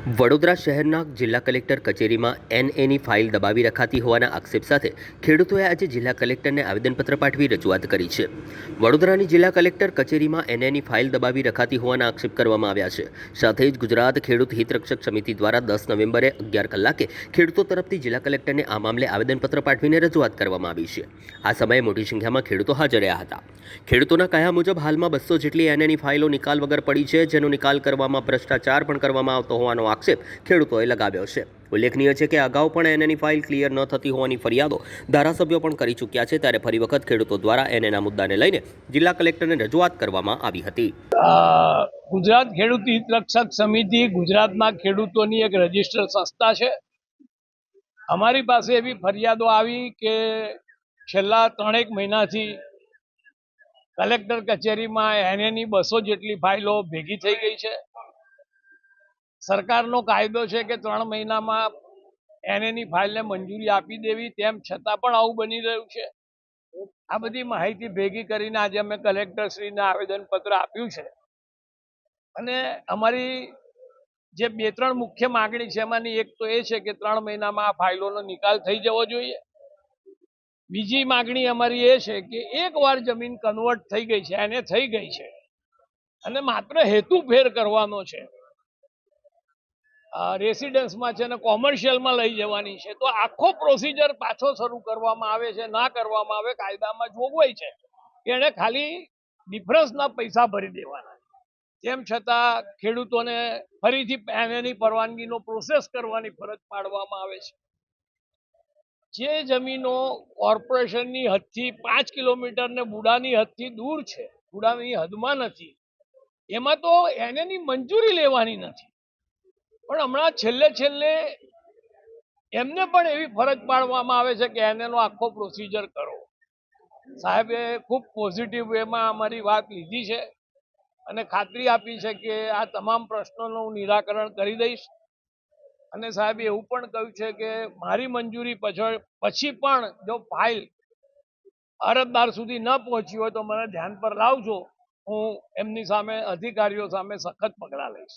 વડોદરા શહેરના જિલ્લા કલેક્ટર કચેરીમાં એનએની ફાઇલ દબાવી રખાતી હોવાના આક્ષેપ સાથે ખેડૂતોએ આજે જિલ્લા કલેક્ટરને આવેદનપત્ર પાઠવી રજૂઆત કરી છે. વડોદરાની જિલ્લા કલેક્ટર કચેરીમાં એનએની ફાઇલ દબાવી રખાતી હોવાના આક્ષેપ કરવામાં આવ્યા છે. સાથે જ ગુજરાત ખેડૂત હિતરક્ષક સમિતિ દ્વારા દસ નવેમ્બરે અગિયાર કલાકે ખેડૂતો તરફથી જિલ્લા કલેક્ટરને આ મામલે આવેદનપત્ર પાઠવીને રજૂઆત કરવામાં આવી છે. આ સમયે મોટી સંખ્યામાં ખેડૂતો હાજર રહ્યા હતા. ખેડૂતોના કહ્યા મુજબ હાલમાં બસો જેટલી એનએની ફાઇલો નિકાલ વગર પડી છે, જેનો નિકાલ કરવામાં ભ્રષ્ટાચાર પણ કરવામાં આવતો હોવાનો આક્ષેપ ખેડૂતોએ લગાવ્યો છે. ઉલ્લેખનીય છે કે અગાઉ પણ એનએની ફાઇલ ક્લિયર ન થતી હોવાની ફરિયાદો ધારાસભ્યો પણ કરી ચૂક્યા છે ત્યારે ફરી વખત ખેડૂતો દ્વારા એનએના મુદ્દાને લઈને જિલ્લા કલેક્ટરને રજૂઆત કરવામાં આવી હતી. ગુજરાત ખેડૂત હિતરક્ષક સમિતિ ગુજરાતના ખેડૂતોની એક રજિસ્ટર સંસ્થા છે. અમારી પાસે એવી ફરિયાદો આવી કે છેલ્લા ત્રણેક મહિનાથી કલેક્ટર કચેરીમાં એનએની બસો જેટલી ફાઇલો ભેગી થઈ ગઈ છે. સરકારનો કાયદો છે કે ત્રણ મહિનામાં એનએની ફાઇલને મંજૂરી આપી દેવી, તેમ છતાં પણ આવું બની રહ્યું છે. આ બધી માહિતી ભેગી કરીને આજે અમે કલેક્ટરશ્રીને આવેદનપત્ર આપ્યું છે. અને અમારી જે બે ત્રણ મુખ્ય માગણી છે, એમાંની એક તો એ છે કે ત્રણ મહિનામાં આ ફાઇલોનો નિકાલ થઈ જવો જોઈએ. બીજી માગણી અમારી એ છે કે એકવાર જમીન કન્વર્ટ થઈ ગઈ છે, એને થઈ ગઈ છે, અને માત્ર હેતુ ફેર કરવાનો છે. રેસિડન્સમાં છે અને કોમર્શિયલમાં લઈ જવાની છે. તો આખો પ્રોસિજર પાછો શરૂ કરવામાં આવે છે, ના કરવામાં આવે, કાયદામાં જોગવાઈ છે એને ખાલી ડિફરન્સના પૈસા ભરી દેવાના તેમ છતાં ખેડૂતોને ફરીથી એની પરવાનગીનો પ્રોસેસ કરવાની ફરજ પાડવામાં આવે છે. જે જમીનો કોર્પોરેશનની હદથી પાંચ કિલોમીટર ને બુડાની હદથી દૂર છે, બુડાની હદમાં નથી, એમાં તો એને મંજૂરી લેવાની નથી. પણ હમણાં છેલ્લે છેલ્લે એમને પણ એવી ફરજ પાડવામાં આવે છે કે એને આખો પ્રોસિજર કરો. સાહેબે ખૂબ પોઝિટિવ વેમાં અમારી વાત લીધી છે અને ખાતરી આપી છે કે આ તમામ પ્રશ્નોનું હું નિરાકરણ કરી દઈશ. અને સાહેબે એવું પણ કહ્યું છે કે મારી મંજૂરી પછી પછી પણ જો ફાઇલ અરજદાર સુધી ન પહોંચી હોય તો મને ધ્યાન પર લાવજો. હું એમની સામે અધિકારીઓ સામે સખત પગલાં લઈશ.